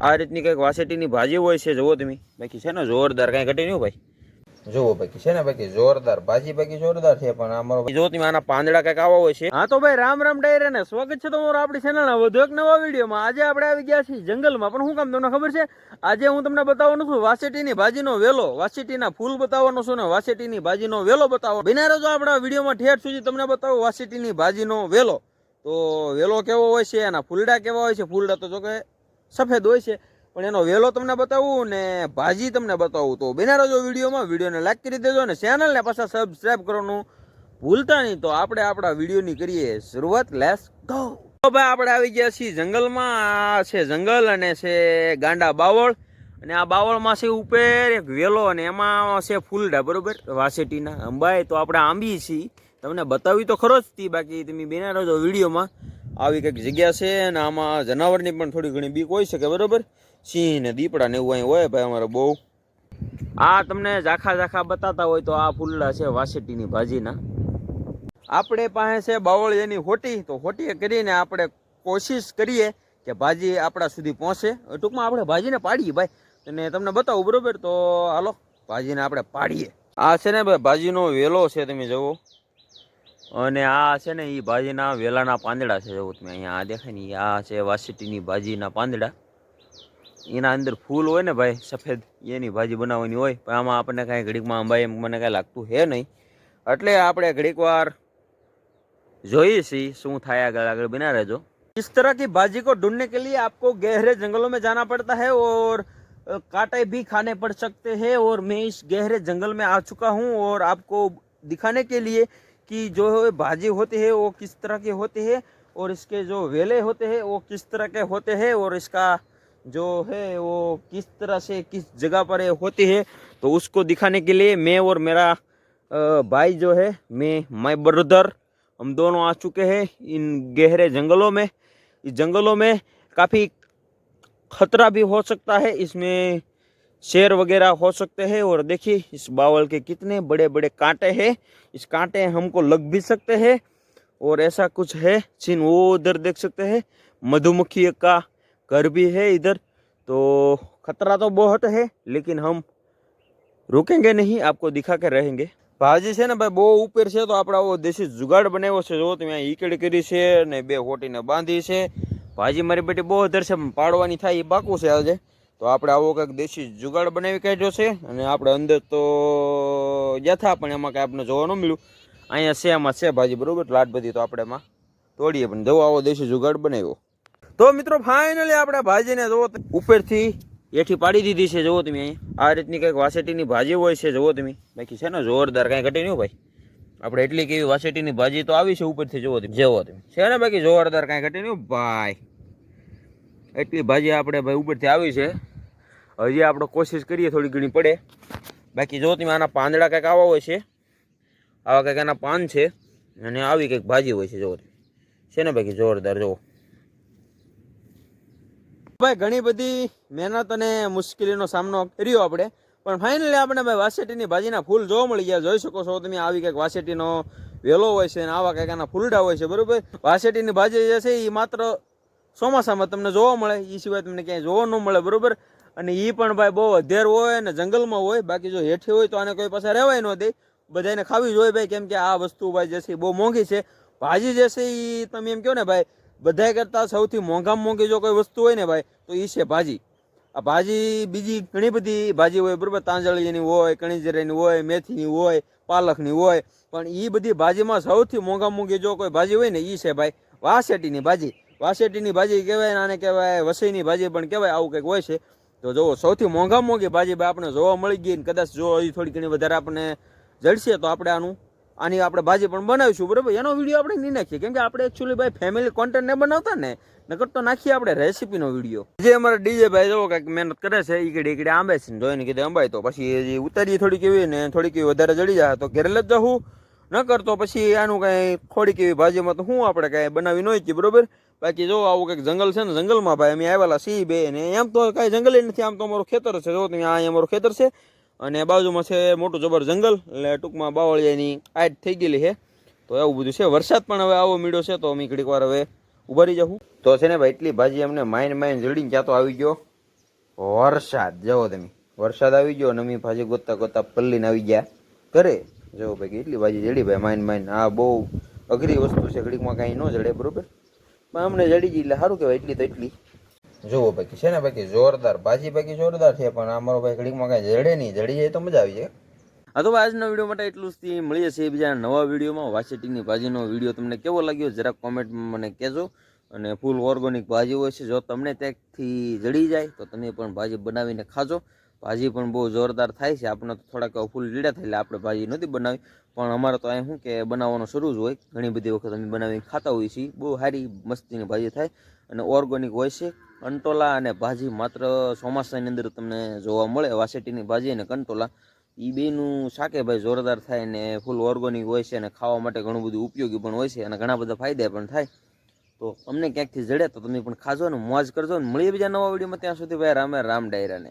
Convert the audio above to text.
આ રીતની કંઈક વાસેટીની ભાજી હોય છે, જુઓ તમે. બાકી છે ને જોરદાર, કાંઈ ઘટી નહીં ભાઈ. જુઓ બાકી છે ને બાકી જોરદાર, ભાજી બાકી જોરદાર છે, પણ અમારો જો તમે, આના પાંદડા કંઈક આવા હોય છે. હા તો ભાઈ, રામ રામ ડાયરે ને સ્વાગત છે તમારું આપણી ચેનલના વધુ એક નવા વિડીયોમાં. આજે આપણે આવી ગયા છીએ જંગલમાં. પણ શું કામ, તમને ખબર છે? આજે હું તમને બતાવવાનું છું, વાસેટીની ભાજીનો વેલો. વાસેટીના ફૂલ બતાવવાનો છું ને વાસેટીની ભાજીનો વેલો બતાવો બિના રહેજો આપણા વિડીયોમાં ઠેર સુધી તમને બતાવો, વાસેટીની ભાજીનો વેલો. તો વેલો કેવો હોય છે, એના ફૂલડા કેવા હોય છે? ફૂલડા તો જો કે સફેદ હોય છે. પણ એનો વેલો તમને બતાવું ને ભાજી તમને બતાવું તો બિના રહેજો વિડીયોમાં. વિડીયોને લાઈક કરી દેજો ને ચેનલને પાછા સબસ્ક્રાઈબ કરવાનું ભૂલતા નહીં. તો આપણે આપણા વિડીયોની કરીએ શરૂઆત. લેસ ગો તો ભાઈ આપણે આવી ગયા છીએ જંગલમાં. છે જંગલ અને છે ગાંડા બાવળ. અને આ બાવળમાં છે ઉપર એક વેલો અને એમાં છે ફૂલડા, બરોબર? વાસેટીના અંબાઈ તો આપણે આંબી છીએ. તમને બતાવી તો ખરો જ હતી બાકી તમે બેના રહેજો વિડીયોમાં. આવી કંઈક જગ્યા છે અને આમાં જનાવરની પણ થોડી ઘણી બીક હોય શકે, બરોબર? સિંહ ને દીપડા ને એવું અહીં હોય ભાઈ અમારે બહુ. આ તમને ઝાખા ઝાખા બતાતા હોય તો આ ફૂલડા છે વાસેટીની ભાજીના. આપણે પાસે છે બાવળિયાની હોટી, તો હોટી કરીને આપણે કોશિશ કરીએ કે ભાજી આપણા સુધી પહોંચે. ટૂંકમાં આપણે ભાજીને પાડીએ ભાઈ. અને તમને બતાવું, બરાબર? તો હાલો, ભાજીને આપણે પાડીએ. આ છે ને ભાઈ, ભાજીનો વેલો છે, તમે જુઓ. અને આ છે ને એ ભાજીના વેલાના પાંદડા છે જુઓ તમે અહીંયા આ દેખાય ને ઈ આ છે વાસેટીની ભાજીના પાંદડા એના અંદર ફૂલ હોય ને ભાઈ સફેદ એની ભાજી બનાવવાની હોય પણ આમાં આપણને કાંઈ ઘડીકમાં અંબાઈ એમ મને કાંઈ લાગતું હે નહીં એટલે આપણે ઘડીક વાર જોઈએ છીએ શું થાય આગળ આગળ બના રહેજો इस तरह की भाजी को ढूंढने के लिए आपको गहरे जंगलों में जाना पड़ता है और अ, कांटे भी खाने पड़ सकते हैं और मैं इस गहरे जंगल में आ चुका हूँ और आपको दिखाने के लिए कि जो भाजी होती है, वो किस तरह के होते हैं और इसके जो वेले होते हैं, वो किस तरह के होते हैं और इसका जो है वो किस तरह से किस जगह पर होती है तो उसको दिखाने के लिए मैं और मेरा भाई जो है, मैं माय ब्रदर हम दोनों आ चुके हैं इन गहरे जंगलों में। इस जंगलों में काफ़ी खतरा भी हो सकता है, इसमें शेर वगैरह हो सकते हैं और देखिए इस बावल के कितने बड़े बड़े कांटे हैं इस कांटे हमको लग भी सकते हैं और ऐसा कुछ है सीन वो उधर देख सकते हैं मधुमक्खी का घर भी है इधर तो खतरा तो बहुत है लेकिन हम रुकेंगे नहीं आपको दिखा के रहेंगे ભાજી છે ને ભાઈ બહુ ઉપર છે તો આપણે આવો દેશી જુગાડ બનાવ્યો છે જો તમે અહીં ઈકડી કરી છે ને બે હોટીને બાંધી છે ભાજી મારી બેટી બહુ અધર છે પણ પાડવાની થાય એ બાકું છે આજે તો આપણે આવો કંઈક દેશી જુગાડ બનાવી કાઢ્યો છે અને આપણે અંદર તો જથા પણ એમાં કાંઈ આપણે જોવા ન મળ્યું. અહીંયા છે એમાં છે ભાજી, બરાબર? લાટ બધી તો આપણે એમાં તોડીએ. પણ જવો આવો દેશી જુગાડ બનાવ્યો. તો મિત્રો ફાઇનલી આપણે ભાજીને જુઓ ઉપરથી એઠી પાડી દીધી છે, જુઓ તમે અહીંયા. આ રીતની કંઈક વાસેટીની ભાજી હોય છે, જુઓ તમે. બાકી છે ને, જોરદાર કાંઈ ઘટી નહીં ભાઈ. આપણે એટલી કેવી વાસેટીની ભાજી તો આવી છે ઉપરથી, જુઓ તમે. જેવો તમે. છે ને, બાકી જોરદાર કાંઈ ઘટી નહીં ભાઈ. એટલી ભાજી આપણે ભાઈ ઉપરથી આવી છે. હજી આપણે કોશિશ કરીએ થોડી ઘણી પડે. બાકી જો તમે આના પાંદડા કંઈક આવા હોય છે, આવા કંઈક એના પાન છે, અને આવી કંઈક ભાજી હોય છે જો છે ને બાકી જોરદાર, જુઓ. ભાઈ ઘણી બધી મહેનત અને મુશ્કેલીનો સામનો કર્યો આપણે. પણ ફાઇનલી આપણે ભાઈ વાસેટીની ભાજીના ફૂલ જોવા મળી ગયા. જોઈ શકો છો તમે આવી કંઈક વાસેટીનો વેલો હોય છે અને આવા કંઈક એના ફૂલડા હોય છે. બરાબર? વાસેટીની ભાજી જે છે એ માત્ર ચોમાસામાં તમને જોવા મળે એ સિવાય તમને ક્યાંય જોવા ન મળે, બરોબર? અને એ પણ ભાઈ બહુ અધેર હોય અને જંગલમાં હોય, બાકી જો હેઠી હોય તો આને કોઈ પાસે રહેવાય ન દે. બધાને ખાવી જોઈએ ભાઈ, કેમ કે આ વસ્તુ ભાઈ જે છે બહુ મોંઘી છે. ભાજી જે છે એ તમે એમ કહો ને ભાઈ, બધાય કરતાં સૌથી મોંઘામાં મોંઘી જો કોઈ વસ્તુ હોય ને ભાઈ, તો એ છે ભાજી. આ ભાજી બીજી ઘણી બધી ભાજી હોય, બરાબર? તાંજળીની હોય, કણીજીરાની હોય, મેથીની હોય, પાલકની હોય. પણ એ બધી ભાજીમાં સૌથી મોંઘા મોંઘી જો કોઈ ભાજી હોય ને એ છે ભાઈ વાસેટીની ભાજી. વાસેટીની ભાજી કહેવાય ને આને કહેવાય વસઈની ભાજી પણ કહેવાય, આવું કંઈક હોય છે. તો જુઓ, સૌથી મોંઘા મોંઘી ભાજી આપણે જોવા મળી ગઈ કદાચ જો હજી થોડી ઘણી વધારે આપણને જડશે તો આપણે આનું, આની આપણે ભાજી પણ બનાવીશું, બરાબર? એનો વીડિયો આપણે નહીં નાખીએ, કેમ કે આપણે એકચ્યુઅલી ભાઈ ફેમિલી કોન્ટેન્ટ ને બનાવતા ને, નકર તો નાખીએ આપણે રેસીપીનો વીડિયો. જે અમારા ડીજે ભાઈ જોવો કંઈક મહેનત કરે છે એ કીડી ઈકડે આંબે છે જોઈને કીધે અંબાય તો પછી ઉતારીએ થોડીક એવી ને થોડીક વધારે જડી જાય તો ઘરે જ જવું ન કરતો, પછી આનું કાંઈ થોડીક એવી ભાજીમાં તો શું આપણે કાંઈ બનાવી ન હોય બરોબર? બાકી જો આવું કંઈક જંગલ છે ને, જંગલમાં ભાઈ, અમે આવેલા સી બે ને, એમ તો કાંઈ જંગલ નથી, આમ તો અમારું ખેતર છે, જો તમે આ અમારું ખેતર છે, અને બાજુમાં છે મોટું જબર જંગલ, એટલે ટૂંકમાં બાવળિયાની આજ થઈ ગયેલી છે. તો એવું બધું છે, વરસાદ પણ હવે આવો મીડો છે, તો અમે ઘડીક વાર હવે ઊભા રહી જાઉં તો છે ને ભાઈ, એટલી ભાજી અમને માઇન માઇન જડીને ક્યાં આવી ગયો. વરસાદ જવો તમે. વરસાદ આવી ગયો અને અમે ભાજી ગોતતા ગોતતા પલ્લીને આવી ગયા. ઘરે. જવો ભાઈ કેટલી ભાજી જડી ભાઈ, માઇન માઇન. આ બહુ અઘરી વસ્તુ છે, ઘડીકમાં કાંઈ ન જડે, બરોબર? પણ અમને જડી ગઈ એટલે સારું કહેવાય, એટલી તો એટલી. જુઓ બાકી, છે ને બાકી, જોરદાર, ભાજી બાકી જોરદાર છે, પણ અમારો ભાઈ ઘડીકમાં કાંઈ જડે નહીં, જડી જાય તો મજા આવી જાય. હા, તો આજના વીડિયો માટે એટલું જ મળીએ છીએ બીજા નવા વિડીયોમાં. વાસેટીની ભાજીનો વીડિયો તમને કેવો લાગ્યો, જરાક કોમેન્ટમાં મને કહેજો. અને ફૂલ ઓર્ગોનિક ભાજી હોય છે, જો તમને ત્યાંથી જડી જાય, તો તમે પણ ભાજી બનાવીને ખાજો. ભાજી પણ બહુ જોરદાર થાય છે. આપણે તો થોડાક ફૂલ લીડા થાય એટલે આપણે ભાજી નથી બનાવી. પણ અમારે તો અહીં શું કે બનાવવાનું શરૂ જ હોય. ઘણી બધી વખત અમે બનાવીને ખાતા હોઈએ છીએ. બહુ સારી મસ્તીની ભાજી થાય અને ઓર્ગોનિક હોય છે. કંટોલા અને ભાજી માત્ર ચોમાસાની અંદર તમને જોવા મળે. વાસેટીની ભાજી અને કંટોલા. એ બેનું શાકે ભાઈ જોરદાર થાય ને ફૂલ ઓર્ગોનિક હોય છે અને ખાવા માટે ઘણું બધું ઉપયોગી પણ હોય છે અને ઘણા બધા ફાયદા પણ થાય. તો અમને ક્યાંકથી જડે તો તમે પણ ખાજો ને મોજ કરજો ને મળીએ બીજા નવા વિડીયોમાં. ત્યાં સુધી ભાઈ રામે રામ ડાયરાને.